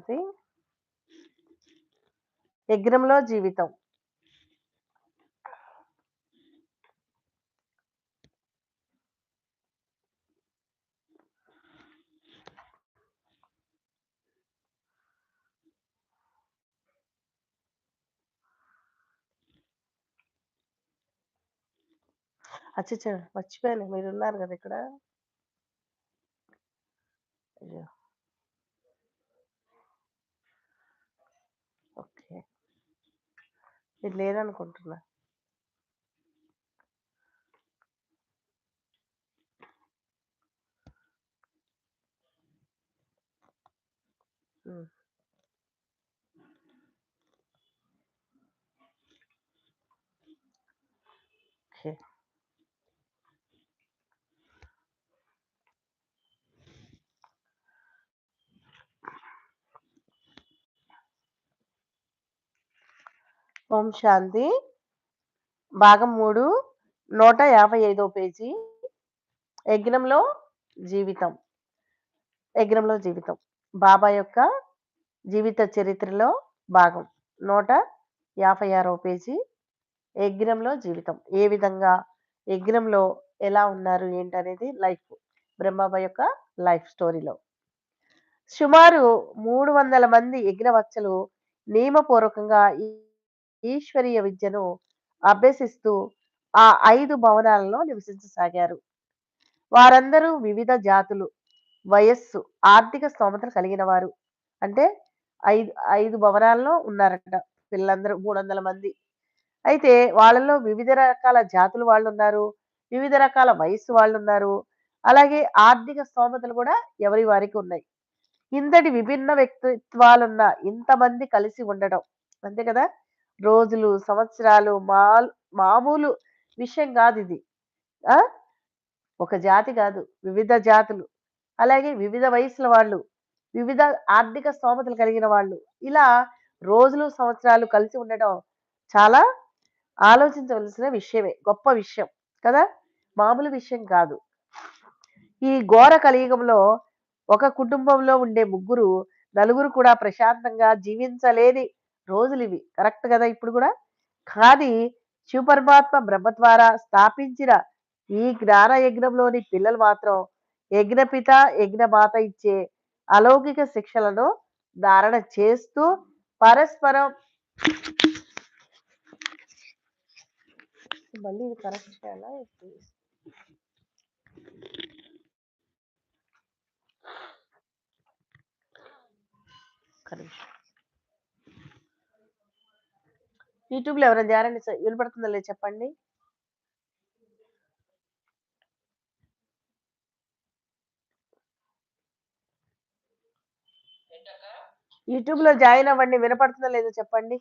శాంతి యజ్ఞంలో జీవితం. అచ్చచ్చ! మర్చిపోయాను. మీరు ఉన్నారు కదా ఇక్కడ. అయ్యో! మీరు లేరనుకుంటున్నా ఉమ్, ఓం శాంతి. భాగం మూడు నూట యాభై ఐదో పేజీ యజ్ఞంలో జీవితం. యజ్ఞంలో జీవితం. బాబా యొక్క జీవిత చరిత్రలో భాగం. నూట యాభై ఆరో పేజీ యజ్ఞంలో జీవితం. ఏ విధంగా యజ్ఞంలో ఎలా ఉన్నారు ఏంటనేది లైఫ్ బ్రహ్మాబా యొక్క లైఫ్ స్టోరీలో. సుమారు మూడు వందల మంది యజ్ఞవచ్చలు నియమపూర్వకంగా ఈ- ఈశ్వరీయ విద్యను అభ్యసిస్తూ ఆ ఐదు భవనాలలో నివసించసాగారు. వారందరూ వివిధ జాతులు వయస్సు ఆర్థిక స్తోమతలు కలిగిన వారు అంటే ఐదు ఐదు భవనాల్లో ఉన్నారట పిల్లలందరూ మూడు వందల మంది. అయితే వాళ్ళలో వివిధ రకాల జాతులు వాళ్ళు ఉన్నారు వివిధ రకాల వయస్సు వాళ్ళు ఉన్నారు అలాగే ఆర్థిక స్తోమతలు కూడా ఎవరి వారికి ఉన్నాయి. ఇంతటి విభిన్న వ్యక్తిత్వాలున్న ఇంతమంది కలిసి ఉండడం అంతే కదా? రోజులు సంవత్సరాలు మా మామూలు విషయం కాదు ఇది. ఒక జాతి కాదు వివిధ జాతులు. అలాగే వివిధ వయసుల వాళ్ళు వివిధ ఆర్థిక స్తోమతలు కలిగిన వాళ్ళు. ఇలా రోజులు సంవత్సరాలు కలిసి ఉండడం చాలా ఆలోచించవలసిన విషయమే గొప్ప విషయం కదా? మామూలు విషయం కాదు. ఈ ఘోర కలియుగంలో ఒక కుటుంబంలో ఉండే ముగ్గురు నలుగురు కూడా ప్రశాంతంగా జీవించలేని రోజులు ఇవి. కరెక్ట్ కదా ఇప్పుడు కూడా? కానీ శివపరమాత్మ బ్రహ్మ ద్వారా స్థాపించిన ఈ జ్ఞాన యజ్ఞంలోని పిల్లలు మాత్రం యజ్ఞపిత యజ్ఞమాత ఇచ్చే అలౌకిక శిక్షలను ధారణ చేస్తూ పరస్పరం మళ్ళీ ఇది కరెక్ట్ చేయాలా? కరెక్ట్ యూట్యూబ్లో యూట్యూబ్లో ఎవరైనా చేరండి సార్ వినపడుతుందో లేదు చెప్పండి? యూట్యూబ్లో జాయిన్ అవ్వండి. వినపడుతుందో లేదో చెప్పండి?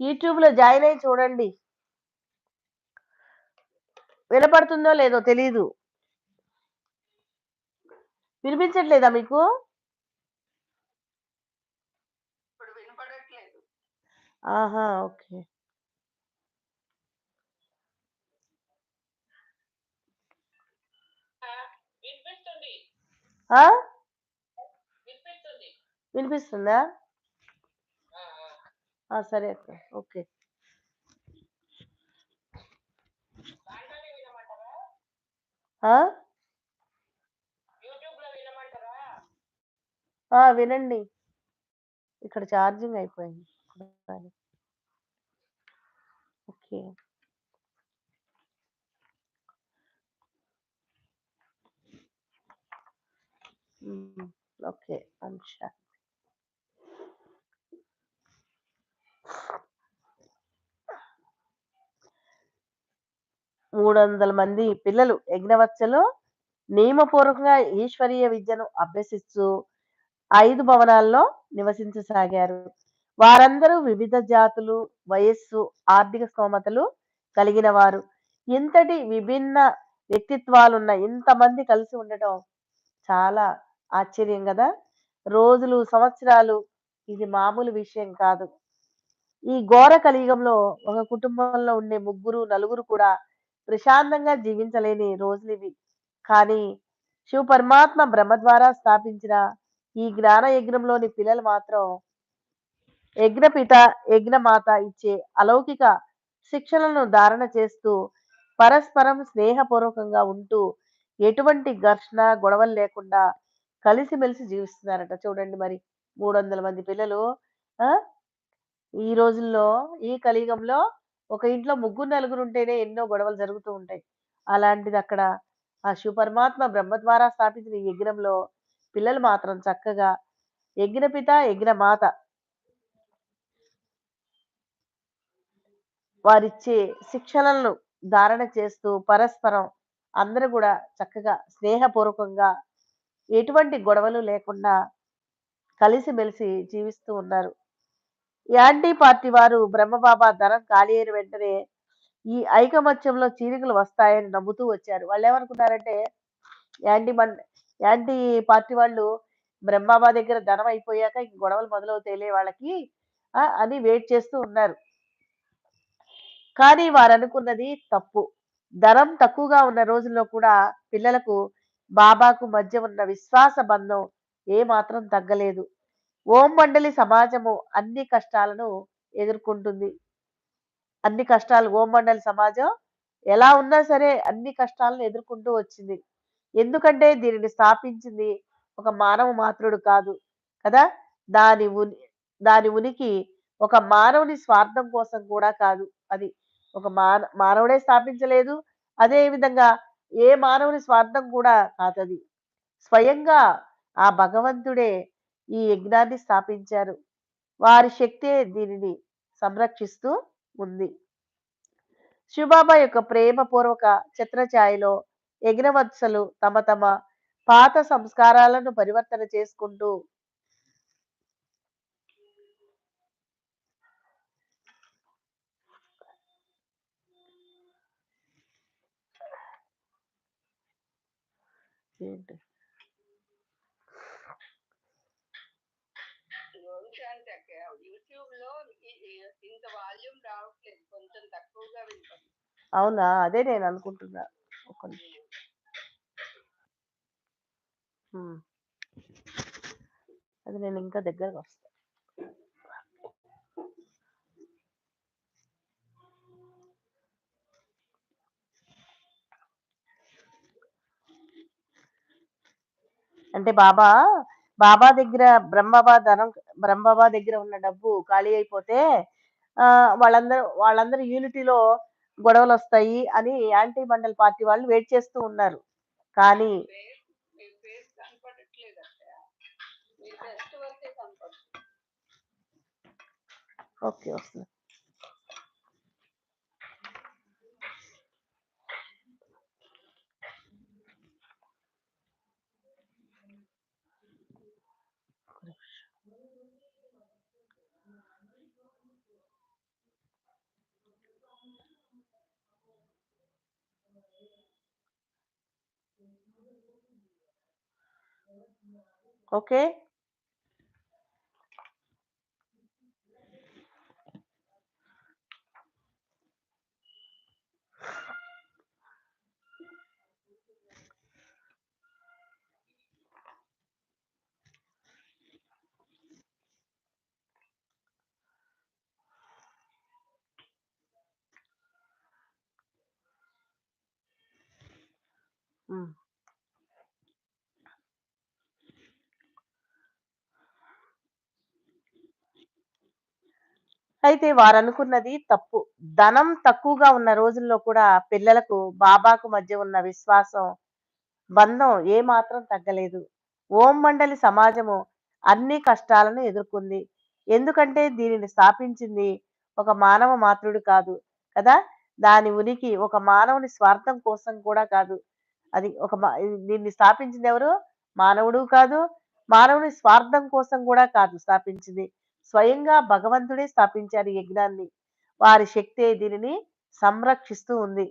యూట్యూబ్లో జాయిన్ అయ్యి చూడండి. వినపడుతుందో లేదో తెలీదు. వినిపించట్లేదా మీకు? ఆహా ఓకే. వినిపిస్తుంది ఆ వినిపిస్తుంది వినిపిస్తుందా ఆ, ఆ. ఆ, సరే అక్క. ఓకే. ఆ? వినండి. ఇక్కడ ఛార్జింగ్ అయిపోయింది. ఓకే. ఓకే. అంశ. మూడు వందల మంది పిల్లలు యజ్ఞవత్సలో నియమపూర్వకంగా ఈశ్వరీయ విద్యను అభ్యసిస్తూ ఐదు భవనాల్లో నివసించసాగారు. వారందరూ వివిధ జాతులు వయస్సు ఆర్థిక స్తోమతలు కలిగిన వారు. ఇంతటి విభిన్న వ్యక్తిత్వాలున్న ఇంతమంది కలిసి ఉండటం చాలా ఆశ్చర్యం కదా! రోజులు సంవత్సరాలు ఇది మామూలు విషయం కాదు. ఈ ఘోర కలియుగంలో ఒక కుటుంబంలో ఉండే ముగ్గురు నలుగురు కూడా ప్రశాంతంగా జీవించలేని రోజులు ఇవి కానీ శివ పరమాత్మ బ్రహ్మ ద్వారా స్థాపించిన ఈ జ్ఞాన యజ్ఞంలోని పిల్లలు మాత్రం యజ్ఞపిత యజ్ఞమాత ఇచ్చే అలౌకిక శిక్షణలను ధారణ చేస్తూ పరస్పరం స్నేహపూర్వకంగా ఉంటూ ఎటువంటి ఘర్షణ గొడవలు లేకుండా కలిసిమెలిసి జీవిస్తున్నారట. చూడండి మరి మూడు వందల మంది పిల్లలు ఈ రోజుల్లో ఈ కలియుగంలో ఒక ఇంట్లో ముగ్గురు నలుగురు ఉంటేనే ఎన్నో గొడవలు జరుగుతూ ఉంటాయి. అలాంటిది అక్కడ ఆ శివపరమాత్మ బ్రహ్మ ద్వారా స్థాపించిన యజ్ఞంలో పిల్లలు మాత్రం చక్కగా యజ్ఞపిత యజ్ఞమాత వారిచ్చే శిక్షణలను ధారణ చేస్తూ పరస్పరం అందరూ కూడా చక్కగా స్నేహపూర్వకంగా ఎటువంటి గొడవలు లేకుండా కలిసిమెలిసి జీవిస్తూ ఉన్నారు. యాంటీ పార్టీ వారు బ్రహ్మబాబా ధనం ఖాళీ అయిన వెంటనే ఈ ఐకమత్యంలో చీలికలు వస్తాయని నమ్ముతూ వచ్చారు. వాళ్ళు ఏమనుకున్నారంటే యాంటీ మన్ యాంటీ పార్టీ వాళ్ళు బ్రహ్మాబా దగ్గర ధనం అయిపోయాక ఇంక గొడవలు మొదలవుతాయిలే వాళ్ళకి అని వెయిట్ చేస్తూ ఉన్నారు. కానీ వారు అనుకున్నది తప్పు. ధనం తక్కువగా ఉన్న రోజుల్లో కూడా పిల్లలకు బాబాకు మధ్య ఉన్న విశ్వాస బంధం ఏ మాత్రం తగ్గలేదు. ఓం మండలి సమాజము అన్ని కష్టాలను ఎదుర్కొంటుంది. అన్ని కష్టాలు ఓం మండలి సమాజం ఎలా ఉన్నా సరే అన్ని కష్టాలను ఎదుర్కొంటూ వచ్చింది. ఎందుకంటే దీనిని స్థాపించింది ఒక మానవ మాత్రుడు కాదు కదా? దాని ఉని దాని ఉనికి ఒక మానవుని స్వార్థం కోసం కూడా కాదు అది. ఒక మాన మానవుడే స్థాపించలేదు అదే విధంగా ఏ మానవుని స్వార్థం కూడా కాదు అది స్వయంగా ఆ భగవంతుడే ఈ యజ్ఞాన్ని స్థాపించారు. వారి శక్తే దీనిని సంరక్షిస్తూ ఉంది. శివబాబా యొక్క ప్రేమపూర్వక చిత్రఛాయలో యజ్ఞవత్సలు తమ తమ పాత సంస్కారాలను పరివర్తన చేసుకుంటూ ఏంటి ఓం శాంతి అక్క యూట్యూబ్లో ఇంత వాల్యూమ్ రావట్లేదు. కొంచెం తక్కువగా వినిపిస్తుంది. అవునా? అదే నేను అనుకుంటున్నా. ఒక అది నేను ఇంకా దగ్గరకు వస్తా. అంటే బాబా బాబా దగ్గర బ్రహ్మబాబా ధనం బ్రహ్మబాబా దగ్గర ఉన్న డబ్బు ఖాళీ అయిపోతే వాళ్ళందరూ వాళ్ళందరూ యూనిటీలో గొడవలు వస్తాయి అని యాంటీ మండల్ పార్టీ వాళ్ళు వెయిట్ చేస్తూ ఉన్నారు. కానీ ఓకే వస్తుంది ఫేస్ కనపడట్లేదు అక్క మీ బెస్ట్ వరకే కనపడుతుంది ఓకే వస్తుంది ఓకే ఉమ్. అయితే వారు అనుకున్నది తప్పు. ధనం తక్కువగా ఉన్న రోజుల్లో కూడా పిల్లలకు బాబాకు మధ్య ఉన్న విశ్వాసం బంధం ఏ మాత్రం తగ్గలేదు. ఓం మండలి సమాజము అన్ని కష్టాలను ఎదుర్కొంది. ఎందుకంటే దీనిని స్థాపించింది ఒక మానవ మాతృడు కాదు కదా? దాని ఉనికి ఒక మానవుని స్వార్థం కోసం కూడా కాదు. అది ఒక దీన్ని స్థాపించింది ఎవరు? మానవుడు కాదు. మానవుని స్వార్థం కోసం కూడా కాదు స్థాపించింది. స్వయంగా భగవంతుడే స్థాపించారు యజ్ఞాన్ని. వారి శక్తే దీనిని సంరక్షిస్తూ ఉంది.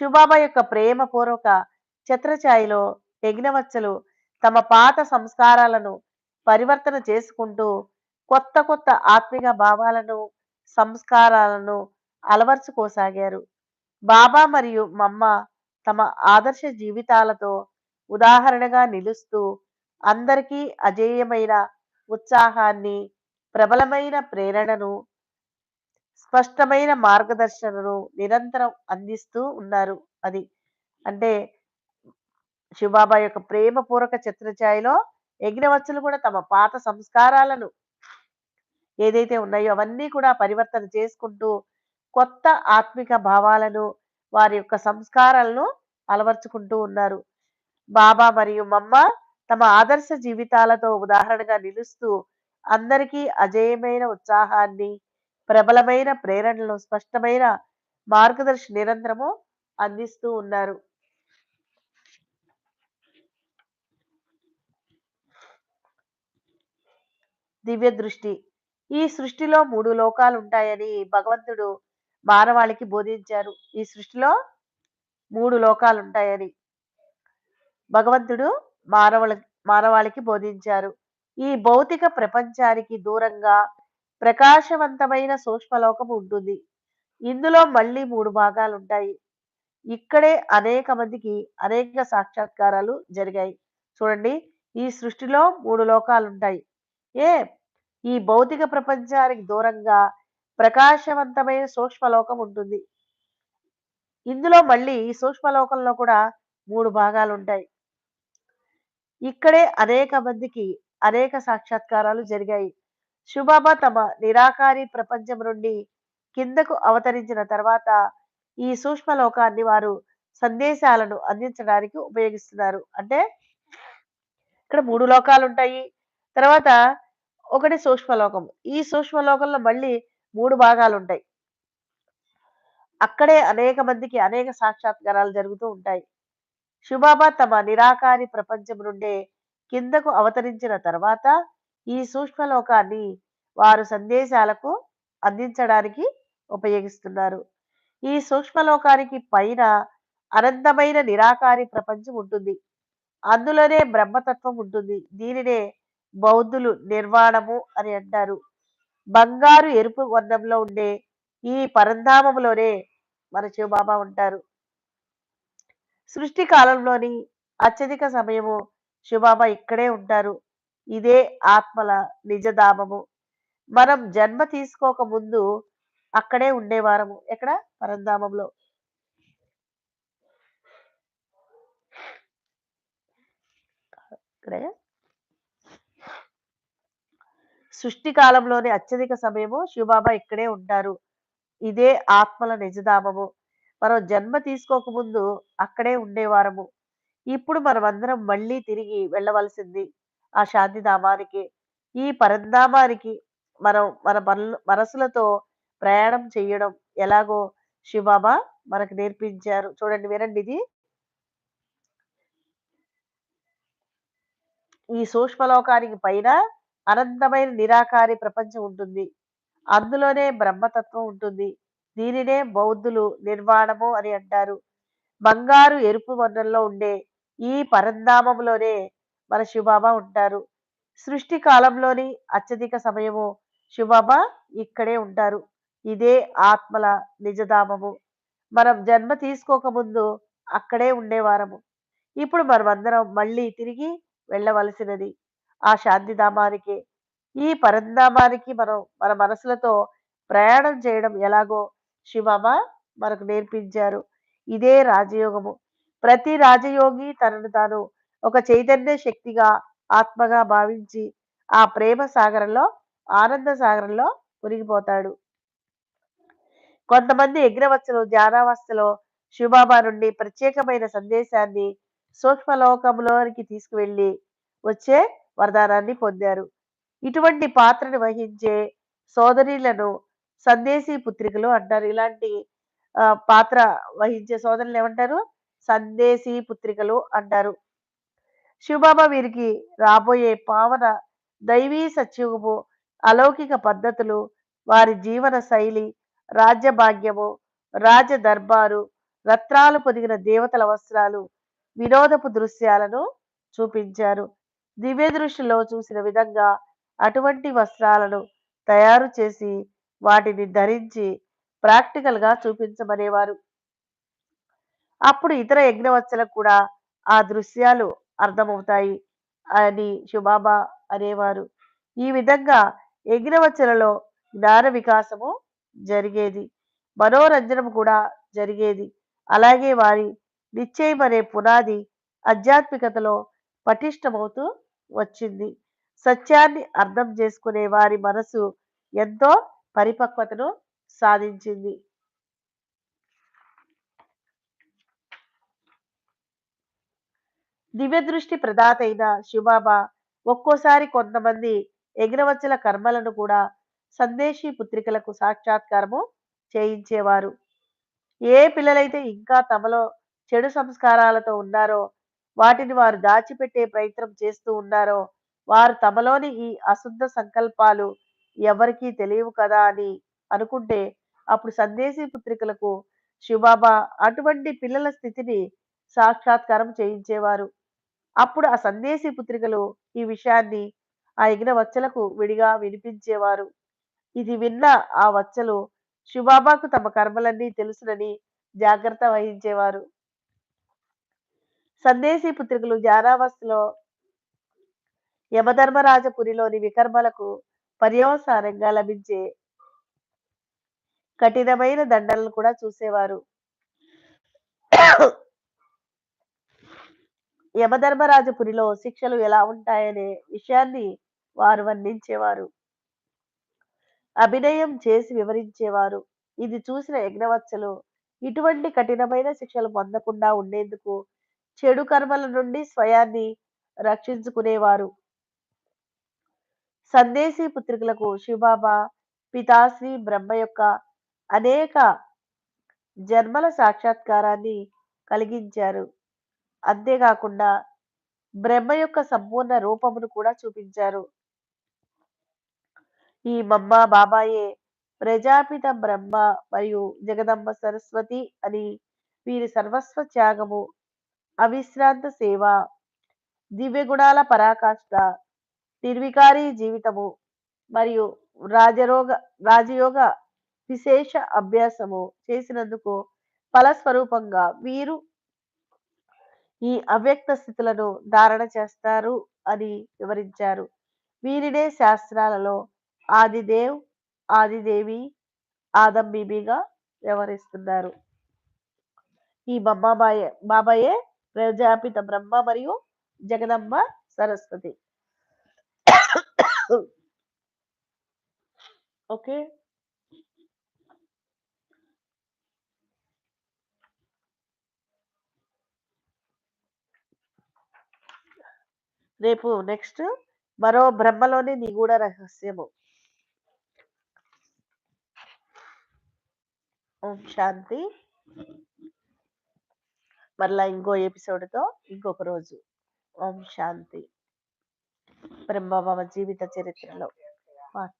శివబాబా యొక్క ప్రేమపూర్వక ఛత్రఛాయిలో యజ్ఞవచ్చలు తమ పాత సంస్కారాలను పరివర్తన చేసుకుంటూ కొత్త కొత్త ఆత్మిక భావాలను సంస్కారాలను అలవర్చుకోసాగారు బాబా మరియు మమ్మ తమ ఆదర్శ జీవితాలతో ఉదాహరణగా నిలుస్తూ అందరికీ అజేయమైన ఉత్సాహాన్ని ప్రబలమైన ప్రేరణను స్పష్టమైన మార్గదర్శనను నిరంతరం అందిస్తూ ఉన్నారు అది. అంటే శివబాబా యొక్క ప్రేమపూర్వక చిత్రఛాయలో యజ్ఞవచ్చులు కూడా తమ పాత సంస్కారాలను ఏదైతే ఉన్నాయో అవన్నీ కూడా పరివర్తన చేసుకుంటూ కొత్త ఆత్మిక భావాలను వారి యొక్క సంస్కారాలను అలవర్చుకుంటూ ఉన్నారు. బాబా మరియు మమ్మ తమ ఆదర్శ జీవితాలతో ఉదాహరణగా నిలుస్తూ అందరికీ అజేయమైన ఉత్సాహాన్ని ప్రబలమైన ప్రేరణలను స్పష్టమైన మార్గదర్శి నిరంతరము అందిస్తూ ఉన్నారు. దివ్య దృష్టి. ఈ సృష్టిలో మూడు లోకాలు ఉంటాయని భగవంతుడు మానవాళికి బోధించారు. ఈ సృష్టిలో మూడు లోకాలు ఉంటాయని భగవంతుడు మానవుల మానవాళికి బోధించారు. ఈ భౌతిక ప్రపంచానికి దూరంగా ప్రకాశవంతమైన సూక్ష్మలోకం ఉంటుంది. ఇందులో మళ్ళీ మూడు భాగాలు ఉంటాయి ఇక్కడే అనేక మందికి అనేక సాక్షాత్కారాలు జరిగాయి. చూడండి ఈ సృష్టిలో మూడు లోకాలు ఉంటాయి ఏ? ఈ భౌతిక ప్రపంచానికి దూరంగా ప్రకాశవంతమైన సూక్ష్మలోకం ఉంటుంది. ఇందులో మళ్ళీ ఈ సూక్ష్మలోకంలో కూడా మూడు భాగాలు ఉంటాయి ఇక్కడే అనేక మందికి అనేక సాక్షాత్కారాలు జరిగాయి. శుబాబా తమ నిరాకారి ప్రపంచం నుండి కిందకు అవతరించిన తర్వాత ఈ సూక్ష్మ లోకాన్ని వారు సందేశాలను అందించడానికి ఉపయోగిస్తున్నారు. అంటే ఇక్కడ మూడు లోకాలు ఉంటాయి తర్వాత ఒకటి సూక్ష్మలోకం. ఈ సూక్ష్మలోకంలో మళ్ళీ మూడు భాగాలు ఉంటాయి అక్కడే అనేక మందికి అనేక సాక్షాత్కారాలు జరుగుతూ ఉంటాయి. శుబాబా తమ నిరాకారి ప్రపంచం నుండే కిందకు అవతరించిన తర్వాత ఈ సూక్ష్మలోకాన్ని వారు సందేశాలకు అందించడానికి ఉపయోగిస్తున్నారు. ఈ సూక్ష్మలోకానికి పైన అనంతమైన నిరాకారి ప్రపంచం ఉంటుంది. అందులోనే బ్రహ్మతత్వం ఉంటుంది. దీనినే బౌద్ధులు నిర్వాణము అని అంటారు. బంగారు ఎరుపు వర్ణంలో ఉండే ఈ పరంధామంలోనే మన శివబాబా ఉంటారు. సృష్టి కాలంలోని అత్యధిక సమయము శివబాబా ఇక్కడే ఉంటారు. ఇదే ఆత్మల నిజధామము. మనం జన్మ తీసుకోక ముందు అక్కడే ఉండేవారము. ఎక్కడ? పరంధామంలో. ఇక్కడే. సృష్టి కాలంలోని అత్యధిక సమయము శివబాబా ఇక్కడే ఉంటారు. ఇదే ఆత్మల నిజధామము. మనం జన్మ తీసుకోకముందు అక్కడే ఉండేవారము. ఇప్పుడు మనం అందరం మళ్ళీ తిరిగి వెళ్ళవలసింది ఆ శాంతిధామానికి. ఈ పరంధామానికి మనం మన మనసులతో ప్రయాణం చేయడం ఎలాగో శివబాబా మనకు నేర్పించారు. చూడండి వినండి ఇది. ఈ సూక్ష్మలోకానికి పైన అనంతమైన నిరాకారి ప్రపంచం ఉంటుంది. అందులోనే బ్రహ్మతత్వం ఉంటుంది. దీనినే బౌద్ధులు నిర్వాణము అని అంటారు. బంగారు ఎరుపు వర్ణంలో ఉండే ఈ పరంధామంలోనే మన శివబాబా ఉంటారు. సృష్టి కాలంలోని అత్యధిక సమయము శివబాబా ఇక్కడే ఉంటారు. ఇదే ఆత్మల నిజధామము. మనం జన్మ తీసుకోకముందు అక్కడే ఉండేవారము. ఇప్పుడు మనమందరం మళ్ళీ తిరిగి వెళ్ళవలసినది ఆ శాంతిధామానికి. ఈ పరంధామానికి మనం మన మనసులతో ప్రయాణం చేయడం ఎలాగో శివబాబా మనకు నేర్పించారు. ఇదే రాజయోగము. ప్రతి రాజయోగి తనను తాను ఒక చైతన్య శక్తిగా ఆత్మగా భావించి ఆ ప్రేమ సాగరంలో ఆనంద సాగరంలో మునిగిపోతాడు. కొంతమంది యజ్ఞవత్సలు ధ్యానావస్థలో శివబాబా నుండి ప్రత్యేకమైన సందేశాన్ని సూక్ష్మలోకంలోనికి తీసుకువెళ్ళి వచ్చే వరదానాన్ని పొందారు. ఇటువంటి పాత్రను వహించే సోదరులను సందేశీ పుత్రికలు అంటారు. ఇలాంటి పాత్ర వహించే సోదరులు ఏమంటారు? సందేశీ పుత్రికలు అంటారు. శివబాబా వీరికి రాబోయే పావన దైవీ సత్యుగము అలౌకిక పద్ధతులు వారి జీవన శైలి రాజ్య భాగ్యము రాజ దర్బారు రత్నాలు పొదిగిన దేవతల వస్త్రాలు వినోదపు దృశ్యాలను చూపించారు. దివ్య దృష్టిలో చూసిన విధంగా అటువంటి వస్త్రాలను తయారు చేసి వాటిని ధరించి ప్రాక్టికల్గా చూపించమనేవారు. అప్పుడు ఇతర యజ్ఞవత్సలకు కూడా ఆ దృశ్యాలు అర్థమవుతాయి అని శుభాబా అనేవారు. ఈ విధంగా యజ్ఞవత్సలలో జ్ఞాన వికాసము జరిగేది. మనోరంజనం కూడా జరిగేది. అలాగే వారి నిశ్చయం అనే పునాది ఆధ్యాత్మికతలో పటిష్టమవుతూ వచ్చింది. సత్యాన్ని అర్థం చేసుకునే వారి మనసు ఎంతో పరిపక్వతను సాధించింది. దివ్య దృష్టి ప్రదాత అయిన శివబాబా ఒక్కోసారి కొంతమంది ఎగిరవచ్చల కర్మలను కూడా సందేశీ పుత్రికలకు సాక్షాత్కారము చేయించేవారు. ఏ పిల్లలైతే ఇంకా తమలో చెడు సంస్కారాలతో ఉన్నారో వాటిని వారు దాచిపెట్టే ప్రయత్నం చేస్తూ ఉన్నారో వారు తమలోని ఈ అశుద్ధ సంకల్పాలు ఎవరికీ తెలియవు కదా అని అనుకుంటే అప్పుడు సందేశీ పుత్రికలకు శివబాబా అటువంటి పిల్లల స్థితిని సాక్షాత్కారం చేయించేవారు. అప్పుడు ఆ సందేశీ పుత్రికలు ఈ విషయాన్ని ఆ ఎగిన వచ్చలకు విడిగా వినిపించేవారు. ఇది విన్న ఆ వచ్చలు శివబాబాకు తమ కర్మలన్నీ తెలుసునని జాగ్రత్త వహించేవారు. సందేశీ పుత్రికలు జ్ఞానావస్థలో యమధర్మరాజపురిలోని వికర్మలకు పర్యవసానంగా లభించే కఠినమైన దండలను కూడా చూసేవారు. యమధర్మరాజపురిలో శిక్షలు ఎలా ఉంటాయనే విషయాన్ని వారు వర్ణించేవారు. అభినయం చేసి వివరించేవారు. ఇది చూసిన యజ్ఞవత్సలు ఇటువంటి కఠినమైన శిక్షలు పొందకుండా ఉండేందుకు చెడు కర్మల నుండి స్వయాన్ని రక్షించుకునేవారు. సందేశీ పుత్రికలకు శివబాబా పితాశ్రీ బ్రహ్మ యొక్క అనేక జన్మల సాక్షాత్కారాన్ని కలిగించారు. అంతేకాకుండా బ్రహ్మ యొక్క సంపూర్ణ రూపమును కూడా చూపించారు. ఈ మమ్మ బాబాయే ప్రజాపిత బ్రహ్మ మరియు జగదమ్మ సరస్వతి అని వీరి సర్వస్వ త్యాగము అవిశ్రాంత సేవ దివ్య గుణాల పరాకాష్ట నిర్వికారి జీవితము మరియు రాజరోగ రాజయోగ విశేష అభ్యాసము చేసినందుకు ఫలస్వరూపంగా వీరు ఈ అవ్యక్త స్థితులను ధారణ చేస్తారు అని వివరించారు. వీరినే శాస్త్రాలలో ఆదిదేవ్ ఆదిదేవి ఆదం బీబీగా వ్యవహరిస్తున్నారు. ఈ బొమ్మాబాయే బాబాయే ప్రజాపిత బ్రహ్మ మరియు జగదమ్మ సరస్వతి. ఓకే. రేపు నెక్స్ట్ మరో బ్రహ్మలోని నిగూఢ రహస్యము. ఓం శాంతి. మరలా ఇంకో ఎపిసోడ్తో ఇంకొక రోజు. ఓం శాంతి. బ్రహ్మబాబా జీవిత చరిత్రలో. పార్ట్